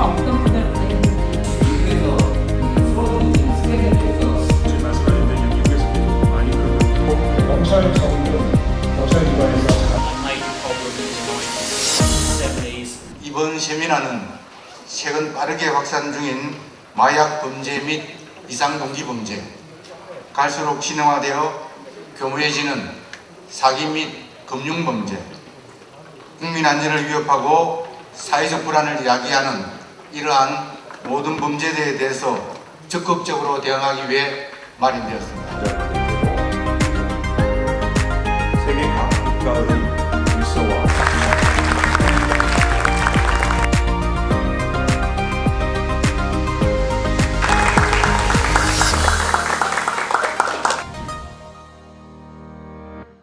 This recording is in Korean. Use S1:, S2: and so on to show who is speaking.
S1: 수가 없던 분들도 이번 세미나는 최근 빠르게 확산 중인 마약 범죄 및 이상 동기 범죄, 갈수록 신흥화되어 교묘해지는 사기 및 금융 범죄, 국민 안전을 위협하고 사회적 불안을 야기하는 이러한 모든 범죄에 대해서 적극적으로 대응하기 위해 마련되었습니다.